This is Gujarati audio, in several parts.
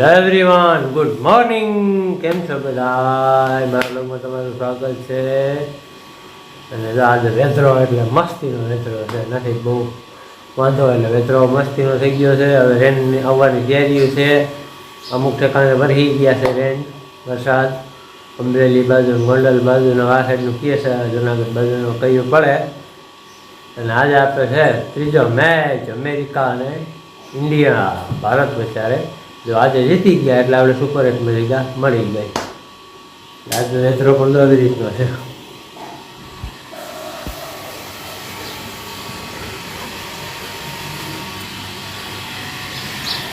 હેલો એવરીવન ગુડ મોર્નિંગ કેમ છો બધા? મારા લોકોમાં તમારું સ્વાગત છે. અને આજે વેતરો એટલે મસ્તીનો વેતરો છે. નથી, બહુ વાંધો એટલે વેતરો મસ્તીનો થઈ ગયો છે. હવે રેન આવવાની તૈયારીઓ છે. અમુક ઠેકાણે વરસી ગયા છે રેન વરસાદ. અમરેલી બાજુ ગોંડલ બાજુનો, આ સાઈડનું કહે છે, જુનાગઢ બાજુનો કયું પડે. અને આજે આપણે છે ત્રીજો મેચ અમેરિકા અને ઇન્ડિયા, ભારત વચ્ચે. જો આજે જીતી ગયા એટલે આપણે સુપર એટ અમેરિકા મળી ગઈ આજનો નેત્રો પણ તો રીતનો છે.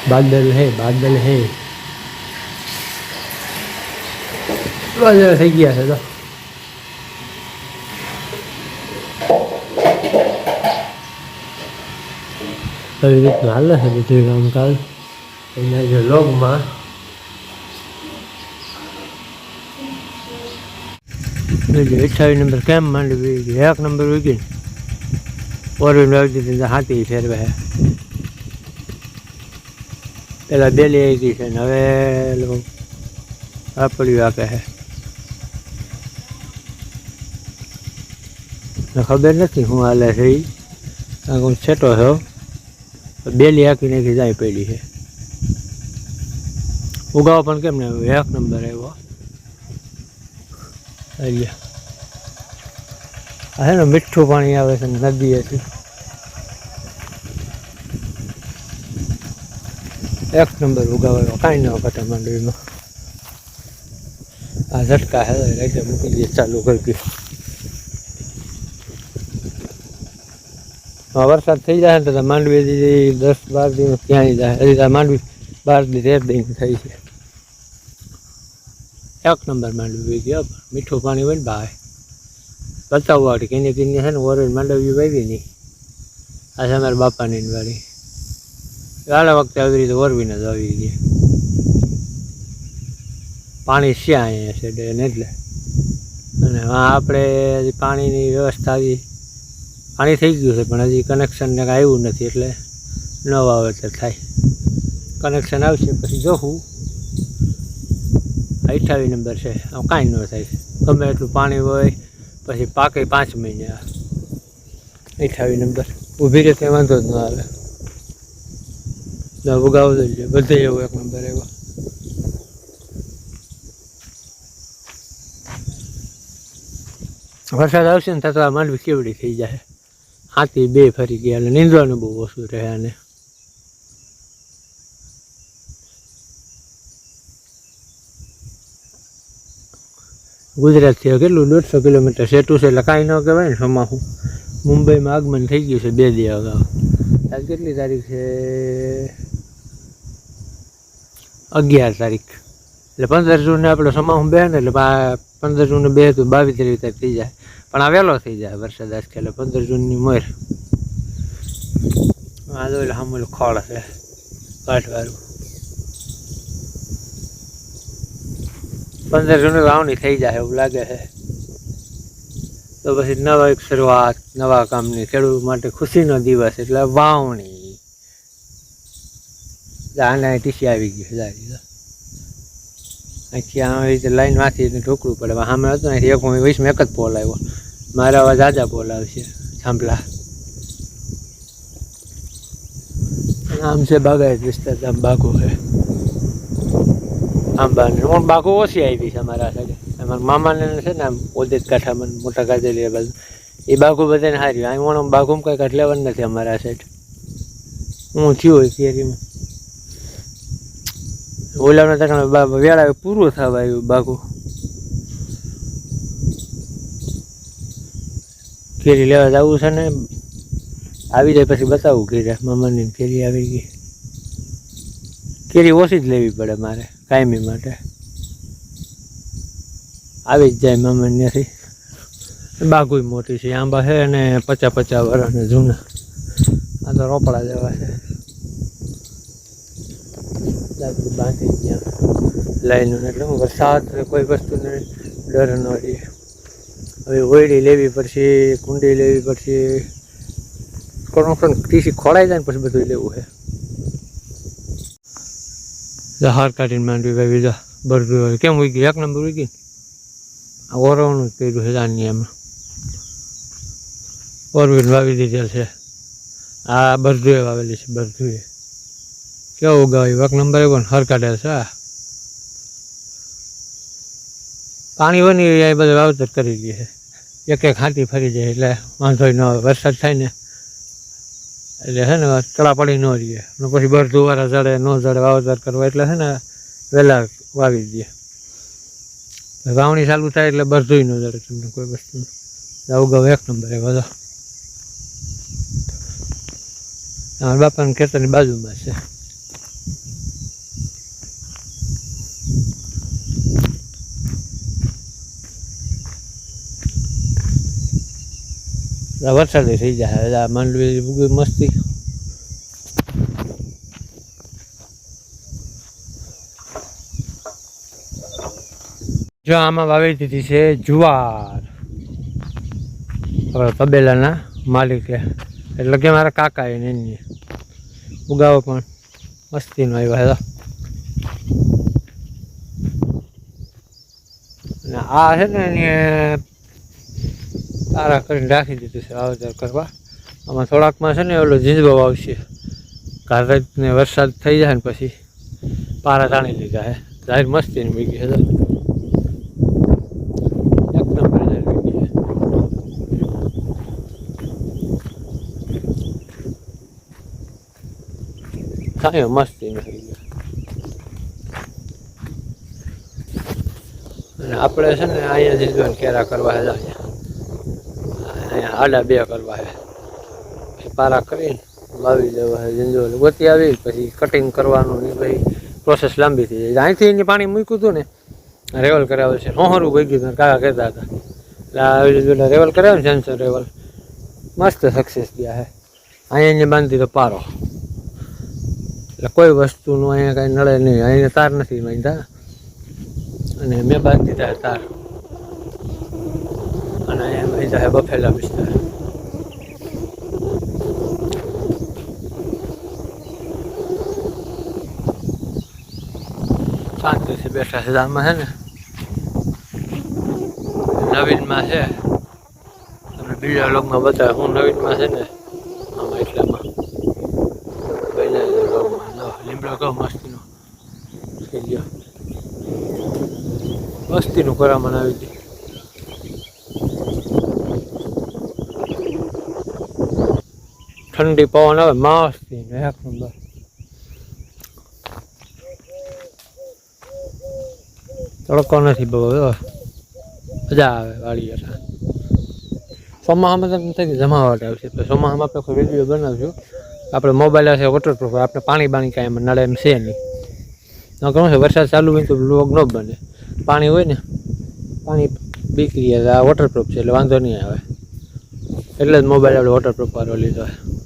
બાદલ હે બાદલ હે. બાદલ થઈ ગયા છે તો. આવી રીતનું હાલે છે બધું કામકાજ. એના જે લોગમાં બીજું અઠ્ઠાવીસ નંબર કેમ માંડવી બીજું એક નંબર વીકીને ઓરવીને વાગી દીધી હાથી ફેરવે છે પેલા બેલી આવી ગઈ છે ને હવે લોકો આપડ્યું આપે છે ને ખબર નથી હું હાલે છે એ કારણ કે હું છેટો છો બેલી આખી નાખી જાય પડી છે ઉગાવો પણ કેમ ને એક નંબર આવ્યો. અહીંયા હે ને મીઠું પાણી આવે છે નદીએથી એક નંબર ઉગાવેલો કાંઈ ન ઘટે માંડવીમાં. આ ઝટકા હે એટલે મૂકી દઈએ ચાલુ કરી દઈએ હા વરસાદ થઈ જાય ને તો માંડવી દસ બાર દિવસ ક્યાંય જાય. હજી માંડવી બાર દિવસ તેર દિન થઈ છે. એક નંબર માંડવી ગયો. મીઠું પાણી હોય ને ભાવે. બતાવવા વાળી કેની છે ને ઓરેન્જ માંડવી વાવી નહીં આ છે બાપાની વાળી. ગાળા વખતે આવી રીતે ઓરવીને જ આવી ગઈ. પાણી શ્યા અહીંયા છે ડેન એટલે. અને આપણે હજી પાણીની વ્યવસ્થા આવી. પાણી થઈ ગયું છે, પણ હજી કનેક્શન ને આવ્યું નથી એટલે ન વાવેતર થાય. કનેક્શન આવશે પછી જોવું અઠાવીસ નંબર છે. આમ કાંઈ ન થાય. ગમે એટલું પાણી હોય, પછી પાકે પાંચ મહિને. આ અઠાવીસ નંબર. ઊભી ત્યાં વાંધો જ ન આવે. ના ઉગાવ જ બધે એવો એક નંબર એવો. વરસાદ આવશે ને, તો આ માંડવી કેવડી થઈ જાય હાથી બે ફરી ગયા, એટલે નીંદવાનું બહુ ઓછું રહે અને ગુજરાતથી કેટલું દોઢસો કિલોમીટર સેટું છે એટલે કાંઈ ન કહેવાય ને સમાહું મુંબઈમાં આગમન થઈ ગયું છે બે દી અગાઉ. આજ કેટલી તારીખ છે? અગિયાર તારીખ. એટલે પંદર જૂને આપણે સમાહું બે ને એટલે પંદર જૂને બે તો બાવીસ ત્રેવીસ તારીખ થઈ જાય. પણ આ વહેલો થઈ જાય વરસાદ આજકાલ એટલે પંદર જૂનની મોર. આ તો એટલે સામેલું ખોળ છે કાઠવાળું પંદર જૂની વાવણી થઈ જાય એવું લાગે છે. તો પછી નવા એક શરૂઆત, નવા કામની, ખેડૂત માટે ખુશીનો દિવસ એટલે વાવણી. આને ટીસી આવી ગયું સારી અહીંથી આવી રીતે લાઈનમાંથી ઢોકળું પડે. સામે હતું ને, એક હું વીસમાં એક જ પોલ આવ્યો. મારા અવાજ આજા પોલ આવશે થાંભલા આમ છે બાગાયત વિસ્તાર, આમ છે. આંબા ને હું બાગો ઓછી આવી છે અમારા સાથે અમારા મામાને છે ને આમ ઓદેજ કાંઠામાં મોટા કાજેલી બાજુ. એ બાગો બધાને હારી અહીં વણ બાગોમાં કંઈ કાંઠ લેવાનું નથી અમારા સાઈડ. હું થયું હોય કેરીમાં. ઓલાના તરફ વેળા પૂરું થવા આવ્યું બાગુ કેરી લેવા જવું છે ને આવી જાય પછી બતાવું કેરી. મામાની કેરી આવી ગઈ. કેરી ઓછી જ લેવી પડે મારે. કાયમી માટે. આવી જ જાય મામાની ત્યાંથી બાગુય મોટી છે, આંબા છે અને પચાસ પચાસ વર્ષ જૂના આ તો રોપડા જેવા છે. બાંધી ગયા લાઈનો એટલે વરસાદ કોઈ વસ્તુને ડર ન રહે. હવે ઓયડી લેવી પડશે, કુંડી લેવી પડશે. કોણ ટીસી ખોળાઈ જાય ને પછી બધું લેવું છે. હાર કાઢીને માંડવી ભાઈ બીજા બરગી હોય. કેમ ઉગી એક નંબર ઉગી આ ઓરવાનું જ કર્યું છે જાની એમાં. ઓરવીને વાવી દીધેલ છે. આ બરધુએ વાવેલી છે, બરધુએ. કેવો ઉગાવ્યું એક નંબર પણ હર કાઢે છે આ પાણી બની એ બધું વાવતર કરી દે છે. એક એક હાથી ફરી જાય એટલે વાંધો ન આવે. વરસાદ થાય ને એટલે છે ને તળા પડી ન રહીએ. અને પછી બરધું વાળા જડે ન જડે વાવતર કરવા એટલે છે ને વહેલા વાવી દઈએ વાવણી ચાલુ થાય એટલે બરધું ન જડે તમને કોઈ વસ્તુ. ઉગાવ, એક નંબર એ બધો અમારા બાપાના ખેતરની બાજુમાં છે. વરસાદ થઈ જાય એટલે માંડવી ઉગી મસ્તી. જો આમાં વાવી દીધી છે જુવાર. હવે તબેલાના માલિકે. એટલે કે મારા કાકા એને એની. ઉગાવો પણ. મસ્તીનો આવ્યા હતા આ છે ને એની તારા કરીને રાખી દીધું છે, વાવેતર કરવા. આમાં થોડાકમાં છે ને ઓલો ઝીંઝબો આવશે ને વરસાદ થઈ જાય ને પછી પારા તાણી લીધા હે. જાહેર મસ્તીની બીગી છે. એક નંબર જાહેર મૂકી છે કાંઈ મસ્તી ગયો અને આપણે છે ને અહીંયા જીજવાન કેરા કરવા જાય. આડા બે કરવા પછી પારા કરીને વાવી દેવા છે ગોતી આવી, પછી કટિંગ કરવાનું ને પછી પ્રોસેસ લાંબી થઈ જાય. અહીંથી એને પાણી મૂક્યું હતું ને રેવલ કરાવે છે. હોહરું ગઈ ગયું કાકા કહેતા હતા. એટલે આવી રેવલ કરાવે ને જેન્સર રેવલ મસ્ત સક્સેસ ગયા છે અહીંયા એને બાંધી તો પારો. એટલે કોઈ વસ્તુનું અહીંયા કાંઈ નડે નહીં. અહીંયા તાર નથી બાંધ્યા. અને મેં બાંધી દીધા તાર. અને એ છે બફેલા વિસ્તાર. શાંતિથી બેઠા છે, આમાં છે ને? નવીનમાં છે. તમને બીજા લોકમાં બતાવે, હું નવીનમાં છે ને? આમાં એટલામાં પહેલા લોકમાં લીમડા કહો મસ્તીનો. થઈ ગયો મસ્તીનું કરામણ આવી ગયું. ઠંડી પવન આવે, મસ્તી એક નંબર તડકો નથી બહુ મજા આવે વાળી એટલે ચોમાસામાં તો નથી જમાવટ આવશે તો ચોમાસામાં આપણે કોઈ વીડિયો બનાવશું. આપણે મોબાઈલ હશે વોટરપ્રૂફ આપણે પાણી બાણી કાંઈ એમાં એમ છે નહીં. ન વરસાદ ચાલુ હોય તો લોગ ન બને. પાણી હોય ને, પાણી બીકરી આ વોટરપ્રૂફ છે, એટલે વાંધો નહીં આવે. એટલે જ મોબાઈલ આપણે વાળો લીધો. છે